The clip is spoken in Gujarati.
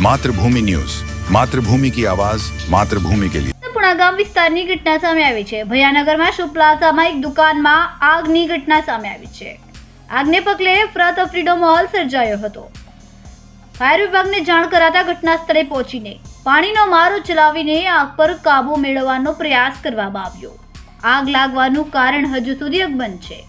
માતૃભૂમિ ન્યૂઝ. માતૃભૂમિ કી આવાજ, માતૃભૂમિ કે લિયે પુણા ગામ વિસ્તારની ઘટના સામે આવી છે. ભયાનગરમાં શો એક દુકાનમાં આગની ઘટના સામે આવી છે. આગને પગલે ફ્રત ફ્રતફરીડો મહોલ સર્જાયો હતો. ફાયર વિભાગને જાણ કરાતા ઘટના સ્થળે પહોંચીને પાણીનો મારો ચલાવીને આગ પર કાબુ મેળવવાનો પ્રયાસ કરવામાં આવ્યો. આગ લાગવાનું કારણ હજુ સુધી અકબંધ છે.